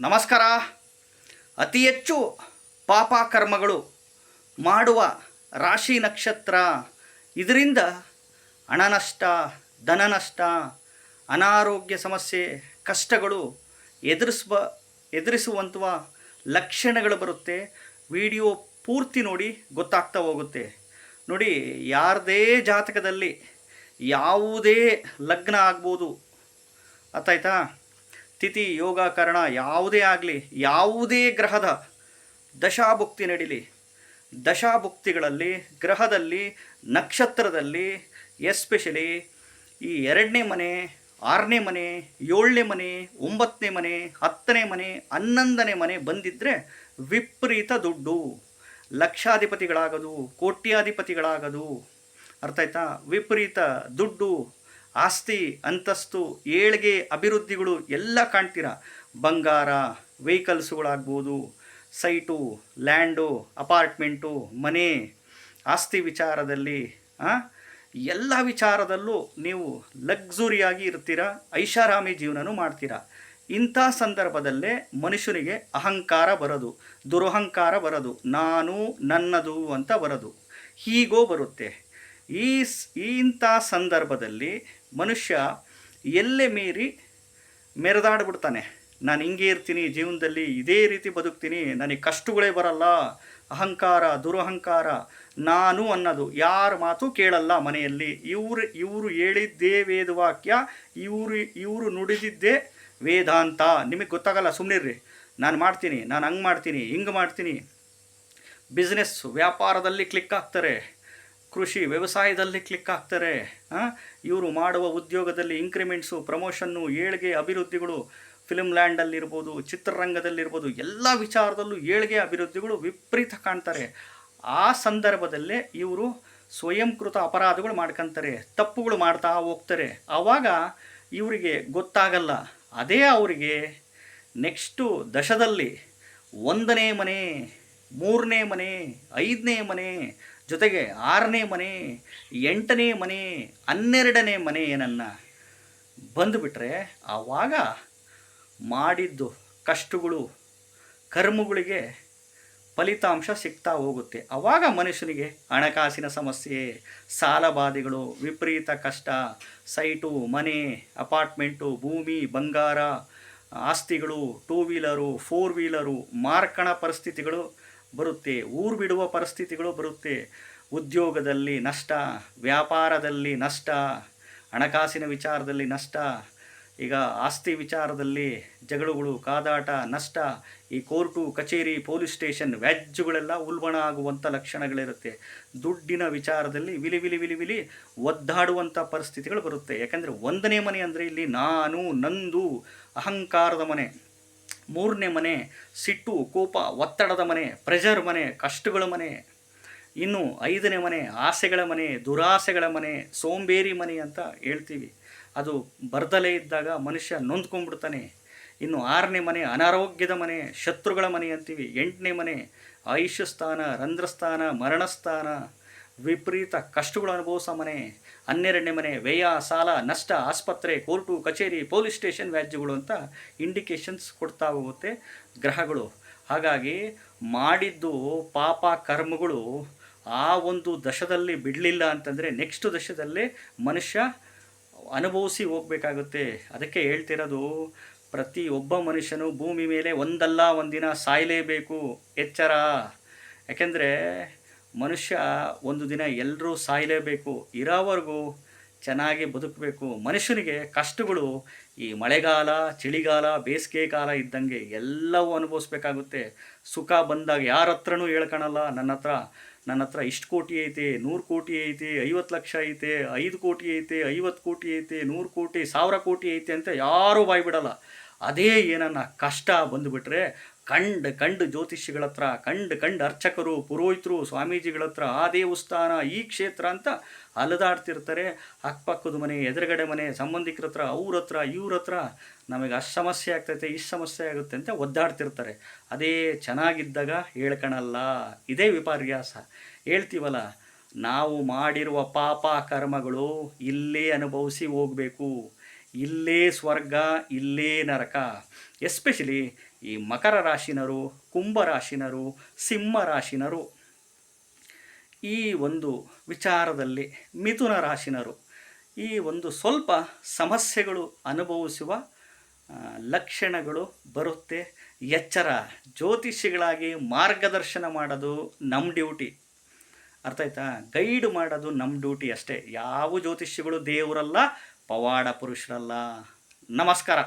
ನಮಸ್ಕಾರ. ಅತಿ ಹೆಚ್ಚು ಪಾಪ ಕರ್ಮಗಳು ಮಾಡುವ ರಾಶಿ ನಕ್ಷತ್ರ. ಇದರಿಂದ ಹಣ ನಷ್ಟ ಧನ ನಷ್ಟ ಅನಾರೋಗ್ಯ ಸಮಸ್ಯೆ, ಕಷ್ಟಗಳು ಎದುರಿಸುವ ಎದುರಿಸುವಂಥ ಲಕ್ಷಣಗಳು ಬರುತ್ತೆ. ವಿಡಿಯೋ ಪೂರ್ತಿ ನೋಡಿ ಗೊತ್ತಾಗ್ತಾ ಹೋಗುತ್ತೆ. ನೋಡಿ, ಯಾರದೇ ಜಾತಕದಲ್ಲಿ ಯಾವುದೇ ಲಗ್ನ ಆಗ್ಬೋದು. ಅರ್ಥಾಯ್ತಾ? ತಿಥಿ ಯೋಗ ಕರ್ಣ ಯಾವುದೇ ಆಗಲಿ, ಯಾವುದೇ ಗ್ರಹದ ದಶಾಭುಕ್ತಿ ನಡೀಲಿ. ದಶಾಭುಕ್ತಿಗಳಲ್ಲಿ, ಗ್ರಹದಲ್ಲಿ, ನಕ್ಷತ್ರದಲ್ಲಿ, ಎಸ್ಪೆಷಲಿ ಈ ಎರಡನೇ ಮನೆ, ಆರನೇ ಮನೆ, ಏಳನೇ ಮನೆ, ಒಂಬತ್ತನೇ ಮನೆ, ಹತ್ತನೇ ಮನೆ, ಹನ್ನೊಂದನೇ ಮನೆ ಬಂದಿದ್ದರೆ ವಿಪರೀತ ದುಡ್ಡು. ಲಕ್ಷಾಧಿಪತಿಗಳಾಗದು, ಕೋಟ್ಯಾಧಿಪತಿಗಳಾಗದು. ಅರ್ಥ ಆಯ್ತಾ? ವಿಪರೀತ ದುಡ್ಡು. ಆಸ್ತಿ, ಅಂತಸ್ತು, ಏಳಿಗೆ ಅಭಿವೃದ್ಧಿಗಳು ಎಲ್ಲ ಕಾಣ್ತೀರ? ಬಂಗಾರ, ವೆಹಿಕಲ್ಸ್ಗಳಾಗ್ಬೋದು, ಸೈಟು, ಲ್ಯಾಂಡು, ಅಪಾರ್ಟ್ಮೆಂಟು, ಮನೆ, ಆಸ್ತಿ ವಿಚಾರದಲ್ಲಿ ಎಲ್ಲ ವಿಚಾರದಲ್ಲೂ ನೀವು ಲಕ್ಸುರಿಯಾಗಿ ಇರ್ತೀರ? ಐಷಾರಾಮಿ ಜೀವನನೂ ಮಾಡ್ತೀರಾ? ಇಂಥ ಸಂದರ್ಭದಲ್ಲೇ ಮನುಷ್ಯನಿಗೆ ಅಹಂಕಾರ ಬರದು, ದುರಹಂಕಾರ ಬರದು, ನಾನು ನನ್ನದು ಅಂತ ಬರೋದು, ಹೀಗೋ ಬರುತ್ತೆ. ಈ ಇಂಥ ಸಂದರ್ಭದಲ್ಲಿ ಮನುಷ್ಯ ಎಲ್ಲೆ ಮೀರಿ ಮೆರೆದಾಡ್ಬಿಡ್ತಾನೆ. ನಾನು ಹಿಂಗೆ ಇರ್ತೀನಿ, ಜೀವನದಲ್ಲಿ ಇದೇ ರೀತಿ ಬದುಕ್ತೀನಿ, ನನಗೆ ಕಷ್ಟಗಳೇ ಬರಲ್ಲ, ಅಹಂಕಾರ, ದುರಹಂಕಾರ, ನಾನು ಅನ್ನೋದು, ಯಾರ ಮಾತು ಕೇಳಲ್ಲ ಮನೆಯಲ್ಲಿ. ಇವರು ಇವರು ಹೇಳಿದ್ದೇ ವೇದವಾಕ್ಯ, ಇವರು ಇವರು ನುಡಿದಿದ್ದೇ ವೇದಾಂತ. ನಿಮಗೆ ಗೊತ್ತಾಗಲ್ಲ ಸುಮ್ಮನಿರ್ರಿ ನಾನು ಮಾಡ್ತೀನಿ, ನಾನು ಹಂಗೆ ಮಾಡ್ತೀನಿ, ಹಿಂಗೆ ಮಾಡ್ತೀನಿ. ಬಿಸ್ನೆಸ್ಸು, ವ್ಯಾಪಾರದಲ್ಲಿ ಕ್ಲಿಕ್ ಆಗ್ತಾರೆ. ಕೃಷಿ ವ್ಯವಸಾಯದಲ್ಲಿ ಕ್ಲಿಕ್ ಆಗ್ತಾರೆ. ಇವರು ಮಾಡುವ ಉದ್ಯೋಗದಲ್ಲಿ ಇಂಕ್ರಿಮೆಂಟ್ಸು ಪ್ರಮೋಷನ್ನು ಏಳಿಗೆ ಅಭಿವೃದ್ಧಿಗಳು ಫಿಲ್ಮ್ ಲ್ಯಾಂಡಲ್ಲಿರ್ಬೋದು ಚಿತ್ರರಂಗದಲ್ಲಿರ್ಬೋದು, ಎಲ್ಲ ವಿಚಾರದಲ್ಲೂ ಏಳಿಗೆ ಅಭಿವೃದ್ಧಿಗಳು ವಿಪರೀತ ಕಾಣ್ತಾರೆ. ಆ ಸಂದರ್ಭದಲ್ಲೇ ಇವರು ಸ್ವಯಂಕೃತ ಅಪರಾಧಗಳು ಮಾಡ್ಕೊತಾರೆ, ತಪ್ಪುಗಳು ಮಾಡ್ತಾ ಹೋಗ್ತಾರೆ. ಆವಾಗ ಇವರಿಗೆ ಗೊತ್ತಾಗಲ್ಲ. ಅದೇ ಅವರಿಗೆ ನೆಕ್ಸ್ಟು ದಶದಲ್ಲಿ ಒಂದನೇ ಮನೆ, ಮೂರನೇ ಮನೆ, ಐದನೇ ಮನೆ ಜೊತೆಗೆ ಆರನೇ ಮನೆ, ಎಂಟನೇ ಮನೆ, ಹನ್ನೆರಡನೇ ಮನೆ ಏನನ್ನ ಬಂದುಬಿಟ್ರೆ ಆವಾಗ ಮಾಡಿದ್ದು ಕಷ್ಟಗಳು, ಕರ್ಮಗಳಿಗೆ ಫಲಿತಾಂಶ ಸಿಗ್ತಾ ಹೋಗುತ್ತೆ. ಆವಾಗ ಮನುಷ್ಯನಿಗೆ ಹಣಕಾಸಿನ ಸಮಸ್ಯೆ ಸಾಲಬಾಧೆಗಳು ವಿಪರೀತ ಕಷ್ಟ, ಸೈಟು, ಮನೆ, ಅಪಾರ್ಟ್ಮೆಂಟು, ಭೂಮಿ, ಬಂಗಾರ, ಆಸ್ತಿಗಳು, ಟೂ ವೀಲರು, ಫೋರ್ ವೀಲರು, ಮಾರ್ಕಣ ಪರಿಸ್ಥಿತಿಗಳು ಬರುತ್ತೆ, ಊರು ಬಿಡುವ ಪರಿಸ್ಥಿತಿಗಳು ಬರುತ್ತೆ. ಉದ್ಯೋಗದಲ್ಲಿ ನಷ್ಟ, ವ್ಯಾಪಾರದಲ್ಲಿ ನಷ್ಟ, ಹಣಕಾಸಿನ ವಿಚಾರದಲ್ಲಿ ನಷ್ಟ, ಈಗ ಆಸ್ತಿ ವಿಚಾರದಲ್ಲಿ ಜಗಳಗಳು, ಕಾದಾಟ, ನಷ್ಟ, ಈ ಕೋರ್ಟು, ಕಚೇರಿ, ಪೊಲೀಸ್ ಸ್ಟೇಷನ್ ವ್ಯಾಜ್ಯಗಳೆಲ್ಲ ಉಲ್ಬಣ ಆಗುವಂಥ ಲಕ್ಷಣಗಳಿರುತ್ತೆ. ದುಡ್ಡಿನ ವಿಚಾರದಲ್ಲಿ ವಿಲಿ ವಿಲಿ ವಿಲಿ ವಿಲಿ ಒದ್ದಾಡುವಂಥ ಪರಿಸ್ಥಿತಿಗಳು ಬರುತ್ತೆ. ಯಾಕಂದರೆ ಒಂದನೇ ಮನೆ ಅಂದರೆ ಇಲ್ಲಿ ನಾನು, ನಂದು, ಅಹಂಕಾರದ ಮನೆ. ಮೂರನೇ ಮನೆ, ಸಿಟ್ಟು, ಕೋಪ, ಒತ್ತಡದ ಮನೆ ಪ್ರೆಷರ್ ಮನೆ, ಕಷ್ಟಗಳ ಮನೆ. ಇನ್ನು ಐದನೇ ಮನೆ, ಆಸೆಗಳ ಮನೆ, ದುರಾಸೆಗಳ ಮನೆ, ಸೋಂಬೇರಿ ಮನೆ ಅಂತ ಹೇಳ್ತೀವಿ. ಅದು ಬರ್ದಲೇ ಇದ್ದಾಗ ಮನುಷ್ಯ ನೊಂದ್ಕೊಂಡ್ಬಿಡ್ತಾನೆ. ಇನ್ನು ಆರನೇ ಮನೆ, ಅನಾರೋಗ್ಯದ ಮನೆ, ಶತ್ರುಗಳ ಮನೆ ಅಂತೀವಿ. ಎಂಟನೇ ಮನೆ ಆಯುಷ್ಯ ಸ್ಥಾನ ರಂಧ್ರಸ್ಥಾನ, ಮರಣಸ್ಥಾನ. ವಿಪರೀತ ಕಷ್ಟಗಳು ಅನುಭವಿಸೋ ಮನೆ, ಹನ್ನೆರಡನೇ ಮನೆ, ವ್ಯಯ, ಸಾಲ, ನಷ್ಟ, ಆಸ್ಪತ್ರೆ, ಕೋರ್ಟು, ಕಚೇರಿ, ಪೊಲೀಸ್ ಸ್ಟೇಷನ್ ವ್ಯಾಜ್ಯಗಳು ಅಂತ ಇಂಡಿಕೇಶನ್ಸ್ ಕೊಡ್ತಾ ಹೋಗುತ್ತೆ ಗ್ರಹಗಳು. ಹಾಗಾಗಿ ಮಾಡಿದ್ದು ಪಾಪ ಕರ್ಮಗಳು ಆ ಒಂದು ದಶದಲ್ಲಿ ಬಿಡಲಿಲ್ಲ ಅಂತಂದರೆ ನೆಕ್ಸ್ಟ್ ದಶದಲ್ಲಿ ಮನುಷ್ಯ ಅನುಭವಿಸಿ ಹೋಗಬೇಕಾಗುತ್ತೆ. ಅದಕ್ಕೆ ಹೇಳ್ತಿರೋದು ಪ್ರತಿ ಒಬ್ಬ ಮನುಷ್ಯನು ಭೂಮಿ ಮೇಲೆ ಒಂದಲ್ಲ ಒಂದಿನ ಸಾಯಲೇಬೇಕು. ಎಚ್ಚರ. ಯಾಕೆಂದರೆ ಮನುಷ್ಯ ಒಂದು ದಿನ ಎಲ್ಲರೂ ಸಾಯಲೇಬೇಕು, ಇರೋವರೆಗೂ ಚೆನ್ನಾಗಿ ಬದುಕಬೇಕು. ಮನುಷ್ಯನಿಗೆ ಕಷ್ಟಗಳು ಈ ಮಳೆಗಾಲ, ಚಳಿಗಾಲ, ಬೇಸಿಗೆ ಕಾಲ ಇದ್ದಂಗೆ ಎಲ್ಲವೂ ಅನುಭವಿಸ್ಬೇಕಾಗುತ್ತೆ. ಸುಖ ಬಂದಾಗ ಯಾರ ಹತ್ರನೂ ಹೇಳ್ಕೊಳಲ್ಲ ನನ್ನ ಹತ್ರ ನನ್ನ ಹತ್ರ ಇಷ್ಟು ಕೋಟಿ ಐತೆ, ನೂರು ಕೋಟಿ ಐತೆ, ಐವತ್ತು ಲಕ್ಷ ಐತೆ, ಐದು ಕೋಟಿ ಐತೆ, ಐವತ್ತು ಕೋಟಿ ಐತೆ, ನೂರು ಕೋಟಿ, ಸಾವಿರ ಕೋಟಿ ಐತೆ ಅಂತ ಯಾರೂ ಬಾಯ್ಬಿಡಲ್ಲ. ಅದೇ ಏನನ್ನ ಕಷ್ಟ ಬಂದುಬಿಟ್ರೆ ಕಂಡು ಕಂಡು ಜ್ಯೋತಿಷಿಗಳ ಹತ್ರ, ಕಂಡು ಕಂಡು ಅರ್ಚಕರು, ಪುರೋಹಿತರು, ಸ್ವಾಮೀಜಿಗಳ ಹತ್ರ ಆ ದೇವಸ್ಥಾನ, ಈ ಕ್ಷೇತ್ರ ಅಂತ ಅಲದಾಡ್ತಿರ್ತಾರೆ. ಅಕ್ಕಪಕ್ಕದ ಮನೆ, ಎದುರುಗಡೆ ಮನೆ, ಸಂಬಂಧಿಕರ ಹತ್ರ, ಅವ್ರ ಹತ್ರ, ಇವ್ರ ಹತ್ರ ನಮಗೆ ಅಷ್ಟು ಸಮಸ್ಯೆ ಆಗ್ತೈತೆ, ಇಷ್ಟು ಸಮಸ್ಯೆ ಆಗುತ್ತೆ ಅಂತ ಒದ್ದಾಡ್ತಿರ್ತಾರೆ. ಅದೇ ಚೆನ್ನಾಗಿದ್ದಾಗ ಹೇಳ್ಕೊಳಲ್ಲ ಇದೇ ವಿಪರ್ಯಾಸ. ಹೇಳ್ತೀವಲ್ಲ, ನಾವು ಮಾಡಿರುವ ಪಾಪ ಕರ್ಮಗಳು ಇಲ್ಲೇ ಅನುಭವಿಸಿ ಹೋಗಬೇಕು. ಇಲ್ಲೇ ಸ್ವರ್ಗ, ಇಲ್ಲೇ ನರಕ. ಎಸ್ಪೆಷಲಿ ಈ ಮಕರ ರಾಶಿನರು ಕುಂಭರಾಶಿನರು ಸಿಂಹರಾಶಿನರು ಸಿಂಹ ರಾಶಿನರು. ಈ ಒಂದು ವಿಚಾರದಲ್ಲಿ ಮಿಥುನ ರಾಶಿನರು, ಈ ಒಂದು ಸ್ವಲ್ಪ ಸಮಸ್ಯೆಗಳು ಅನುಭವಿಸುವ ಲಕ್ಷಣಗಳು ಬರುತ್ತೆ. ಎಚ್ಚರ, ಜ್ಯೋತಿಷಿಗಳಾಗಿ ಮಾರ್ಗದರ್ಶನ ಮಾಡೋದು ನಮ್ಮ ಡ್ಯೂಟಿ. ಅರ್ಥ ಆಯ್ತಾ? ಗೈಡ್ ಮಾಡೋದು ನಮ್ಮ ಡ್ಯೂಟಿ ಅಷ್ಟೇ. ಯಾವ ಜ್ಯೋತಿಷಿಗಳು ದೇವರಲ್ಲ ಪವಾಡ ಪುರುಷರಲ್ಲ. ನಮಸ್ಕಾರ.